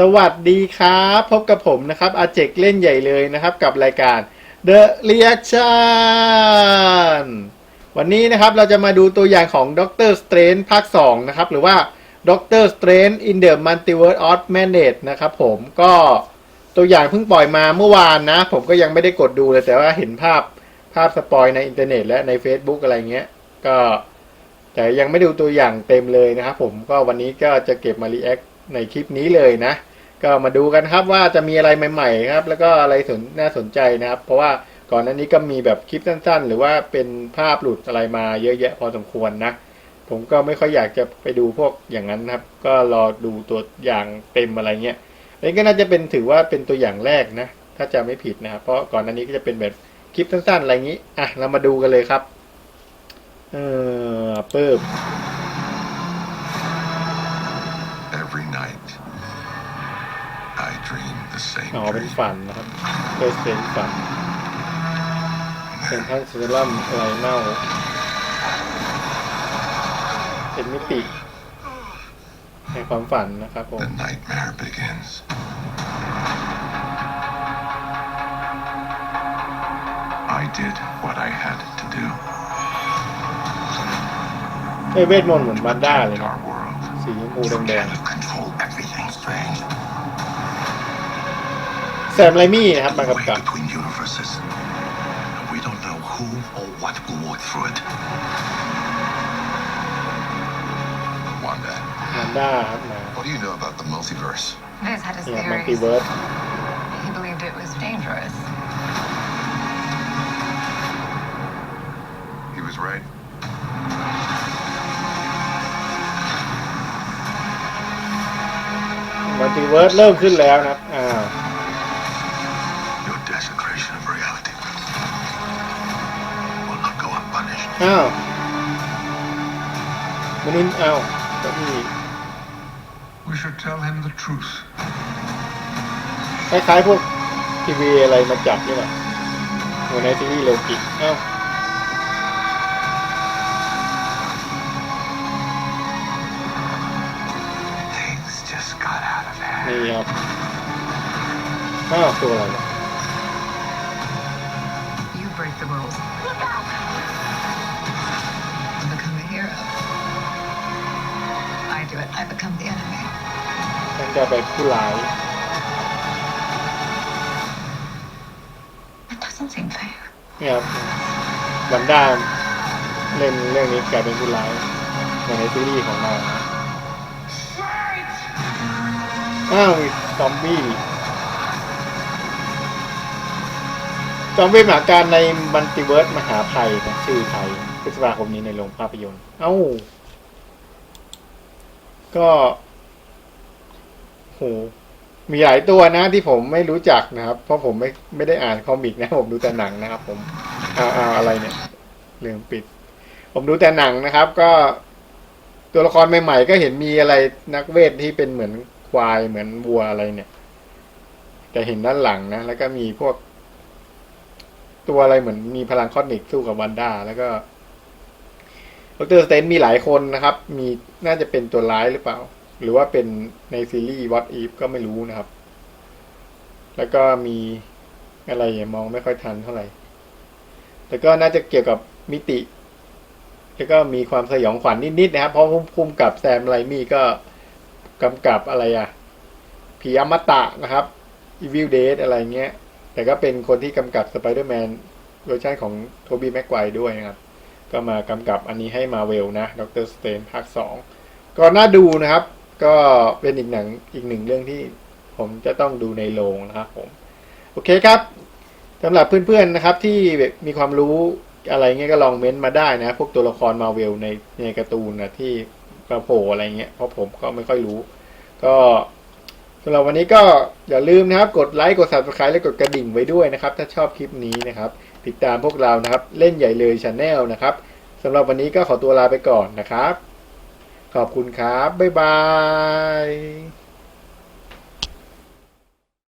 สวัสดีครับพบกับผมนะครับอาเจกเล่นใหญ่เลยนะครับกับรายการ The Reaction วันนี้นะครับเราจะมาดูตัวอย่างของ Doctor Strange ภาค 2 นะครับ หรือว่า Doctor Strange in the Multiverse of Madness นะครับผมก็ตัวอย่างเพิ่งปล่อยมาเมื่อวานนะ ผมก็ยังไม่ได้กดดูเลย แต่ว่าเห็นภาพภาพสปอยในอินเทอร์เน็ตและใน Facebook อะไรเงี้ย ก็แต่ยังไม่ดูตัวอย่างเต็มเลยนะครับผมก็วันนี้ก็จะเก็บมารีแอค ในคลิปนี้เลยนะ ก็มาดูกันครับว่าจะมีอะไรใหม่ ๆ ครับ แล้วก็อะไรสนน่าสนใจนะครับ เพราะว่าก่อนหน้านี้ก็มีแบบคลิปสั้น ๆ หรือว่าเป็นภาพหลุดอะไรมาเยอะแยะพอสมควรนะ ผมก็ไม่ค่อยอยากจะไปดูพวกอย่างนั้นครับ ก็รอดูตัวอย่างเต็มอะไรเงี้ยอันนี้ก็น่าจะเป็นถือว่าเป็นตัวอย่างแรกนะ ถ้าจะไม่ผิดนะครับ เพราะก่อนหน้านี้ก็จะเป็นแบบคลิปสั้นๆอะไรอย่างนี้ อะ เรามาดูกันเลยครับ เออเปิบ อ๋อเป็น dream. ฝันนะครับเพื่อเป็นฝันเป็นทั้งเซรั่มอะไรเน่าเป็นมิติในความฝันนะครับผม The nightmare begins. I did what I had to do เอ้ยเวทมนต์เหมือนบันด้าเลย in นะ our world. สีชมพู You แดง cannot แซมไรมี่นะครับมากำกับ Way between universes. And we don't know who or what will walk through it. Wanda, บันด้าครับมา what do you know about the multiverse? Liz had his เนี่ยมัล theories. ติเวิร์ส He believed it was dangerous. He was right. มัลติเวิร์สเริ่มขึ้นแล้วนะครับอ้าว อ้าวมันนี่อ้าวก็มี We should tell him the truth. คล้ายๆพวกทีวีอะไรมาจับนี่แหละเหมือนในซีรีส์โลกิอ้าว Things just got out of hand. นี่ครับอ้าวตัวอะไรเนี่ย You break the rules. I do it. I become the enemy. มันจะไปผู้ร้าย That doesn't seem fair. เนี่ยครับวันด้าเล่นเรื่องนี้กลายเป็นผู้ร้ายเหมือนในซีรีส์ของเรานะอ้าวมีซอมบี้ซอมบี้มหาการในมัลติเวิร์สมหาภัยนะชื่อไทยพฤษภาคมนี้ในโรงภาพยนตร์ เอ้า ก็โหมีหลายตัวนะที่ผมไม่รู้จักนะครับ เพราะผมไม่ไม่ได้อ่านคอมิกนะ ผมดูแต่หนังนะครับ ผมเอาเอาอะไรเนี่ยเรื่องปิด ผมดูแต่หนังนะครับ ก็ตัวละครใหม่ๆก็เห็นมีอะไรนักเวทที่เป็นเหมือนควายเหมือนวัวอะไรเนี่ย แต่เห็นด้านหลังนะ แล้วก็มีพวก ตัวอะไรเหมือนมีพลังคอสมิกสู้กับวันด้าแล้วก็ ดรสเตนมีหลายคนนะครับ มีน่าจะเป็นตัวร้ายหรือเปล่า หรือว่าเป็นในซีรีส์ What If ก็ไม่รู้นะครับ แล้วก็มีอะไรมองไม่ค่อยทันเท่าไหร่ แต่ก็น่าจะเกี่ยวกับมิติ แล้วก็มีความสยองขวัญนิดๆนะครับ เพราะพุ่มกับแซมไรมี่ก็กำกับอะไรอะผีอมตะนะครับ Evil Dead อะไรเงี้ย แต่ก็เป็นคนที่กำกับสไปเดอร์แมนเวอร์ชันของโทบี้แม็กไกวด้วยนะครับ ก็มากำกับอันนี้ให้มาเวลนะด็อกเตอร์สเตนภาคสองก็น่าดูนะครับ ก็เป็นอีกหนังอีกหนึ่งเรื่องที่ผมจะต้องดูในโรงนะครับผม โอเคครับสำหรับเพื่อนๆนะครับที่มีความรู้อะไรเงี้ยก็ลองเม้นต์มาได้นะ พวกตัวละครมาเวลในในการ์ตูนนะที่กระโผล่อะไรเงี้ยเพราะผมก็ไม่ค่อยรู้ ก็สำหรับวันนี้ก็อย่าลืมนะครับ กดไลค์กด subscribe และกดกระดิ่งไว้ด้วยนะครับ ถ้าชอบคลิปนี้นะครับ ติดตามพวกเรานะครับ เล่นใหญ่เลยชาแนลนะครับสำหรับวันนี้ก็ขอตัวลาไปก่อนนะครับ ขอบคุณครับ บ๊ายบาย